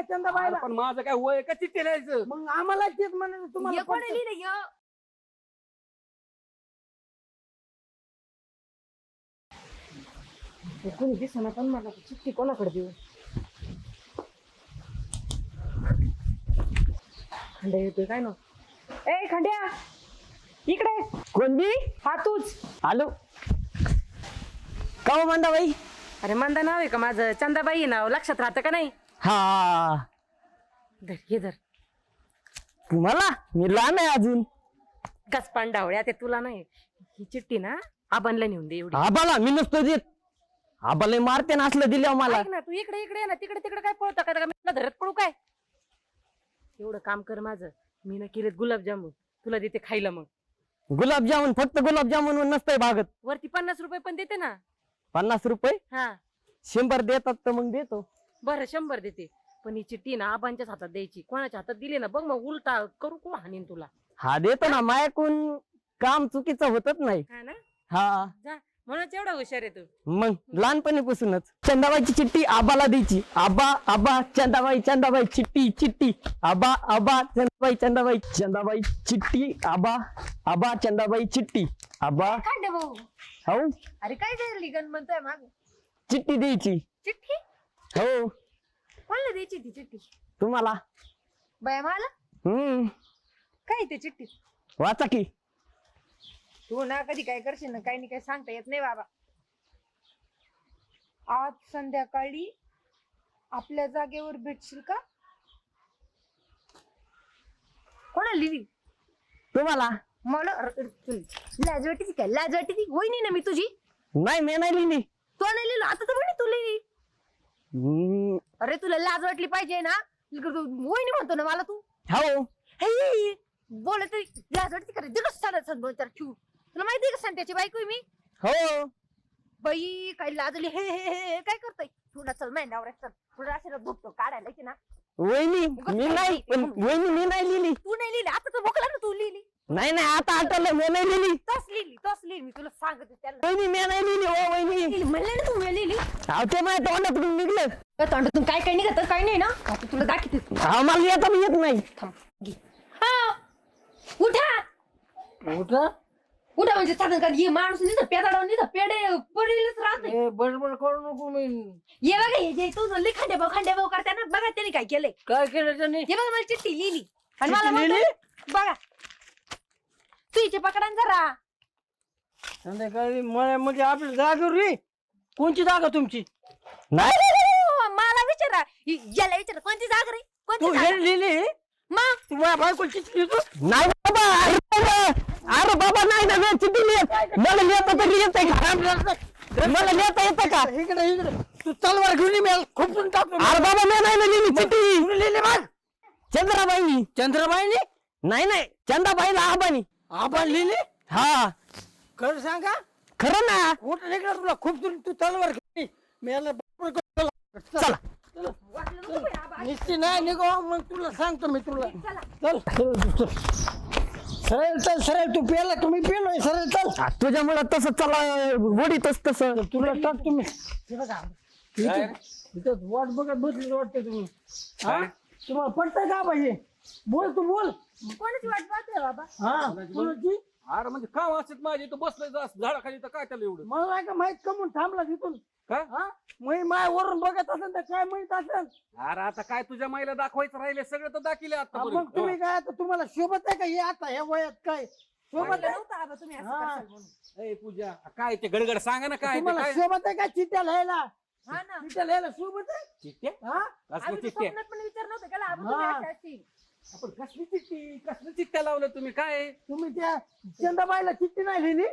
सांगा चंदाबाईला पण माझं काय वय का चिठ्ठी लिहायचं मग आम्हाला तेच म्हणायचं तुम्हाला हे कोणी पटतं. लिहिलं य? हे कोणी दिसना पण मला चिठ्ठी कोणाकडे देऊ? खंड्या येतोय काय ना? ए खंड्या! इकडे! कोणती? हा तूच! आलो. का म्हणता बाई अरे मंदा नाव आहे का माझं? चंदाबाई आहे नाव लक्षात राहतं का नाही? हा. धर हे धर. तुम्हाला? मी लहान आहे अजून. कस पांडावळ्या ते तुला नाही. ही चिठ्ठी ना आबांना नेऊन दे एवढी. आबाला? मी नसतो देत. आबाला मारते ना असलं दिल्या मला. ऐक ना तू इकडे इकडे ये ना. तिकडे तिकडे काय पळतो का? मी तुला धरत पळू काय? एवढं काम कर माझं. मी ना केलेत गुलाबजामुन. तुला देते खायला मग. गुलाबजामुन फक्त गुलाबजामुन नसतंय भागत. वरती पन्नास रुपये पण देते ना. पन्नास रुपये? हा. शंभर देतात तर मग देतो. बरं शंभर देते. पण ही चिठ्ठी ना आबांच्याच हातात द्यायची. कोणाच्या हातात दिली ना बघ मग उलटा करू कोण हानीन तुला? हा देतो ना मायाकून काम चुकीचं होतच नाही. हा ना? हा. जा म्हणूनच एवढा हुशार आहे तू. मग लहानपणीपासूनच. चंदाबाईची चिठ्ठी आबाला द्यायची. आबा आबा चंदाबाई चंदाबाई चिठ्ठी चिठ्ठी. आबा आबा चंदाबाई चंदाबाई चंदाबाई चिठ्ठी आबा आबा चंदाबाई चिठ्ठी. आबा. खांडे भाऊ. हो. अरे काय झाली गण म्हणतोय माग? चिठ्ठी द्यायची. चिठ्ठी? हो. कोणाला द्यायची ती चिठ्ठी? तुम्हाला. बाय मला? हम्म. काय ते चिठ्ठी? वाचा की. तू ना कधी काय करशील ना काही नाही काही सांगता येत नाही बाबा. आज संध्याकाळी आपल्या जागेवर भेटशील का? कोणाला लिहिली? तुम्हाला. मला? अरे, अरे, लाज वाटते काय? लाज वाटते वहिनी ना मी तुझी? नाही मी नाही लिहिली. तो नाही लिहिलं? आता तर म्हणे तू लिहिली. हम्म, अरे तुला लाज वाटली पाहिजे ना? वहिनी म्हणतो ना मला तू. हो. हे बोलत लाज वाटते का रे? दिवस चालत चार ठेवू. तुला माहिती आहे का संत्याची बायको आहे मी? हो. बाई काय लाजली हे हे हे हे, काय करतोय? थोडा चल नवऱ्या चल. थोडा असे भोगतो काढायला की ना? वहिनी मी नाही पण वहिनी मी नाही लिहिली. तू नाही लिहिली आता तर भोकला ना तू. नाही नाही आता आठवलं मी नाही लिहिली. तस लिहिली तस लिहिली मी तुला सांगते त्याला वहिनी मी नाही लिहिली हो वहिनी. म्हणलं ना तू मी लिहिली. अहो ते माझ्या तोंडातून निघलं. त्या तोंडातून काय काय निघत काय नाही ना? आता तुला दाखवते. अहो मला येता पण येत नाही. थांब घे. हा उठा. उठा. उठा म्हणजे साधन का ये माणूस निघत पेदाडावर निघत पेडे पडेलच राहत ए, बडबड करू नको मी. ये बघा हे जे तू लिख खांडे भाऊ खांडे भाऊ करताना बघा त्याने काय केलंय. काय केलं त्याने? हे बघा मला चिठ्ठी लिहिली. आणि मला चिठ्ठी म्हणतोय, लिहिली? बघा. तू हिचे पकडा न जरा. संध्याकाळी मळ्यामध्ये आपली जागेवर रे कोणची जागा तुमची? नाही. हो, मला विचारा हि- याला विचारा कोणती जागा रे? तू कोणती हे जागा? लिहिली मग? तू माझ्या चिठ्ठी लिहितो नाही बाबा अरे बाबा अरे बाबा नाही ना चिठ्ठी लिहित मला लिहिता तरी येत का? मला लिहिता येतं का? इकडे इकडे. तू तलवार घेऊन ये, मी टाकतो. अरे बाबा मी नाही ना लिहिली चिठ्ठी. तू लिहिली मग? चंद्राबाईनी. चंद्रबाईने? नाही नाही चंदाबाईला आबानी. आपण लिहिली हा. खरं सांगा? खरं ना. कुठं निघला तुला? खूप तू तू तलवार घेतली मी याला. चला. निश्चित नाही निघो. मग तुला सांगतो मी तुला. चला. चल. सरळ चल सरळ. तू पेला तुम्ही पेलोय. सरळ चल. आ, तुझ्यामुळं तसं चला वडीतच तसं. तुला टाक तुम्ही. हे बघा. इथं इथं वाट बघत बसली वाटते तुम्ही. हा? तुम्हाला पडतंय का पाहिजे बोल तू बोल. कोणाची वाट पाहतोय बाबा? हा कोणाची अरे म्हणजे काम असत माझे? इथं बसलोय जा- झाडाखाली तर काय त्याला एवढं? मला नाही का माहीत कमून थांबला तिथून? काय हा? मी माय वरून बघत असेल तर काय माहीत असेल? अरे आता काय तुझ्या माईला दाखवायचं राहिले? सगळं तर दाखिले हा, आता मग तुम्ही काय आता तुम्हाला शोभत आहे का? हे आता ह्या वयात काय? शोभत आहे? नव्हतं आबा तुम्ही असं हा. म्हणून. पूजा काय ते गडगड सांगा ना काय ते तुम्हाला काय? शोभत आहे का चिट्ट्या लिहायला? हा ना. चिट्ट्या लिहायला शोभत आहे? चिठ्ठ्या? हा? कसलं आम्ही तर चिठ्ठ्या? स्वप्नात पण विचार नव्हतं केला आबा तुम्ही हा. अशा. असतील. आपण कसली चिठ्ठी कसलं चिठ्ठ्या लावलं तुम्ही? काय तुम्ही त्या चंदाबाईला चिठ्ठी नाही लिहिली?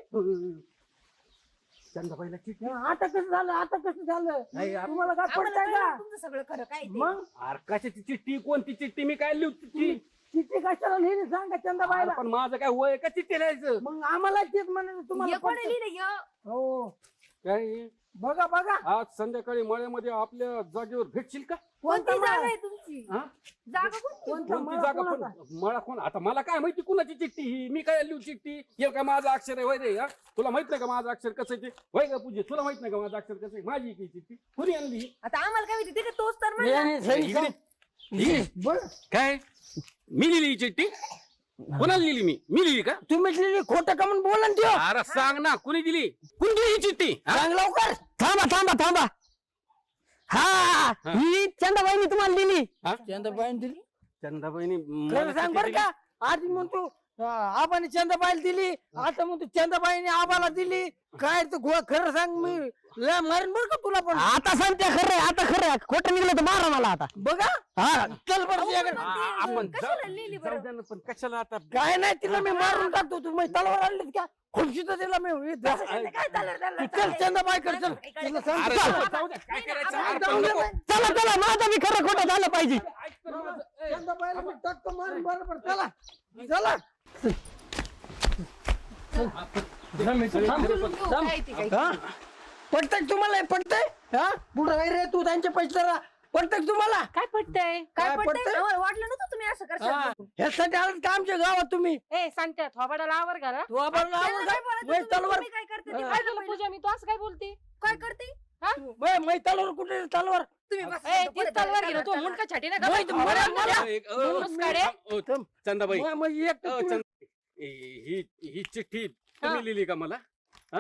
चंदाबाईला चिठ्ठी? हा, आता कसं झालं? आता कसं झालं? नाही, आप- तुम्हाला काय पडतंय का? तुमचं सगळं खरं काय ते. मग? अरे कशाची चिठ्ठी? कोणती चिठ्ठी? मी काय लिहू चिठ्ठी? चिठ्ठी कशाला लिहिली? सांगा चंदाबाईला. पण माझं काय वय का चिठ्ठी लिहायचं? मग आम्हाला तेच म्हणायचं तुम्हाला हे कोणी. लिहिलं? हो. काय? बघा बघा. आज संध्याकाळी मळ्यामध्ये आपल्या जागेवर भेटशील का? कोणती जागा? आहे तुमची? हा? जागा कोणती? कोणता कोणती मळा जागा कोणाचा? पण मळा कोण? आता मला काय माहिती कुणाची चिठ्ठी ही? मी काय लिहू चिठ्ठी? हे काय माझं अक्षर आहे वय रे हा? तुला माहीत नाही का माझं अक्षर कसं आहे ते? वय का पूजे तुला माहीत नाही का माझं अक्षर कसं आहे? माझी की चिठ्ठी. कुणी आणली ही? आता आम्हाला काय माहिती? ते तोच तर इकडे. काय? मी लिहिली ही चिठ्ठी? कोणाला लिहिली मी? मी लिहिली का? तुम्ही लिहिली खोटं का म्हणून बोला ना त्यो. अरे सांग ना कुणी दिली? कुणी दिली ही चिठ्ठी? हा? सांग लवकर. थांबा थांबा थांबा. हा ही. चंदाबाईनी तुम्हाला दिली. चंद्रबाईन दिली? चंदाबाईनी खरं मला सांग चिठ्ठी बर का. आधी म्हणतो आबाने चंदाबाईला दिली आता म्हणतो चंदाबाईने आबाला दिली. काय तर गो- खरं सांग मी लय मारीन बर का तुला पण? आता सांगते खरं आता खरं खोटं निघलं तर मारा मला आता. बघा. हा. चल बरं तुझ्याकडे. दिली. आ- आपण कशाला जाऊ- लिहिली जाऊ बरं द्या ना, पण कशाला आता काय नाही तिला मी मारून टाकतो. तू मी तलवार आणलीत का? खुर्शीत तिला मी काय तू चल चंदाबाईकडे चल. तिला सांग. अरे चल. जाऊ- जाऊ द्या, काय करायचं? आपण अरे जाऊ पण दे नको. बाई. चला चला. माझं मी खरं खोटं झालं पाहिजे. माझं. चंदाबाईला मी टाकतो मारून बरोबर चला. चला. ती हा? पटतंय का तुम्हाला हे? पटतंय हा? पुढं काय रे तू त्यांच्या पैसे पटतंय का तुम्हाला? काय पटतंय काय काय पडतंय? पडतंय? आम्हाला वाटलं नव्हतं तुम्ही असं हा. करशाल ह्यासाठी आलात का आमच्या गावात तुम्ही? ए सांगते थोबाडाला आवर घाला. तू आपण त्याला काय बोलायचं मै तुम्ही? तलवार. तुम्ही काय करते ते? हा. काय. पूजा मी? तू असं काय बोलते? काय करते? मै मै तलवार कुठे? रे तलवार. तुम्ही बस. ए तलवार घेऊन तू. मुंडका छाटी ना मै- गं. मला- मला- अ, एक- अ, दोनच काढे. अ, चंदाबाई. एक तर ही ही चिठ्ठी तुम्ही लिहिली का मला हा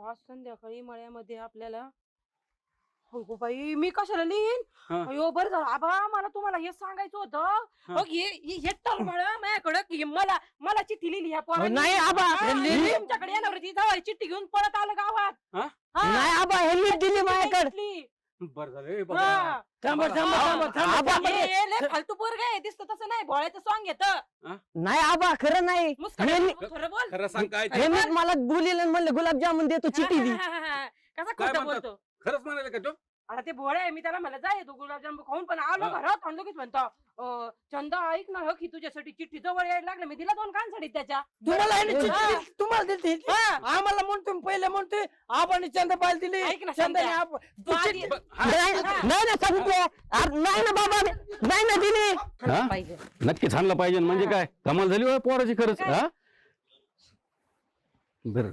आज संध्याकाळी मळ्यामध्ये आपल्याला हो बाई मी कशाला लिहीन हा. अयो बरं झालं आबा मला तुम्हाला हे सांगायचं होतं हा. मग हे हे हे तळमळ माझ्याकडं की मला मला चिठ्ठी लिहिली ह्या पोरांनी. नाही आबा, हा, हे मी लिहिली? तुमच्याकडे येणार होती चिठ्ठी घेऊन पळत आलं गावात हा? हा, नाही आबा ह्यांनी दिली चिठ्ठी माझ्याकडे घेतली. बरं झालं. ए, बाबा. हा. थांबा थांबा थांबा थांबा. आबा, थांबा. हे- हे लय फालतू पोरग आहे. दिसत तसं नाही. भोळ्याचं सॉंग घेत नाही आबा खरं नाही. खरं बोल. खरं सांग काय ते? ह्यांनीच मला बोलिलं म्हणलं गुलाबजामुन देतो चिठ्ठी दी कसा काय खोटं म्हणतात? बोलतो? खरंच म्हणाले का तो? अरे ते भोळे आहे, मी त्याला म्हणलं जाय तू गुलाबजाम खाऊन पण आलो हा. घरात आणि लगेच म्हणतो. अं, चंदा ऐक ना हो की तुझ्यासाठी. चिठ्ठी जवळ यायला लागलं. मी दिला दोन कानसाठी त्याच्या. तुम्हाला हा. दिली, तुम्हाला दिली? आम्हाला म्हणतो पहिले म्हणतोय आबाने चंद्रबाईल दिली. ऐक ना, चंदाने संध्या. आप- तू तू आधी- चिठ्ठी- ब-. नाही नाही ना सांगितलं अरे नाही ना बाबा नाही ना दिली. हा? पाहिजे. नक्कीच आणलं पाहिजे. म्हणजे हा. काय? कमाल झाली होय पोराची खरंच? हा? बर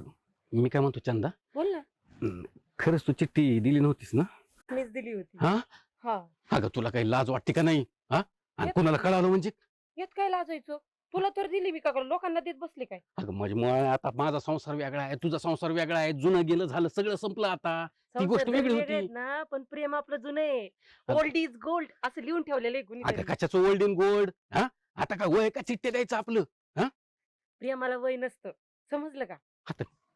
मी काय म्हणतो चंदा? बोल ना. हम्म, खरंच तू चिठ्ठी दिली नव्हतीस ना? मीच दिली होती. हा? हा. अगं तुला काही लाज वाटते का नाही? हा? आणि कुणाला कळालं म्हणजे? येत काय लाजायचं? तुला तर दिली मी का लोकांना देत बसली काय? अगं माझी मुळे आता माझा संसार वेगळा आहे तुझा संसार वेगळा आहे जुनं गेलं झालं सगळं संपलं आता. ती गोष्ट वेगळी होती. ना पण प्रेम आपलं जुनं आहे. ओल्ड इज गोल्ड असं लिहून ठेवलेलं आहे कशाचं ओल्ड इन गोल्ड हा? आता काय वय का चिठ्ठी द्यायचं आपलं? प्रेमाला वय नसतं. समजलं का?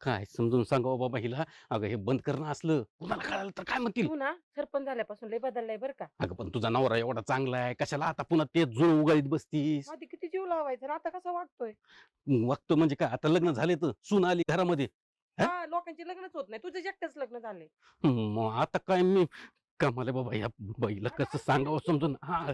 काय समजून सांगावं बाबा हिला. अगं हे बंद करणं असलं कुणाला कळालं तर काय म्हणतील? तू ना सरपंच झाल्यापासून लय बदललाय बरं का. अगं पण तुझा नवरा एवढा चांगला आहे कशाला आता पुन्हा तेच जुळं उगाळीत बसतीस? आधी किती जीव लावायचा आणि आता कसा वाटतोय वागतो म्हणजे काय? आता लग्न झाले तर सून आली घरामध्ये. हा? हा लोकांचे लग्नच होत नाही. तुझं एकटंच लग्न झाले मग आता काय मी कमाले बाबा या बाईला कसं सांगावं समजून? हा.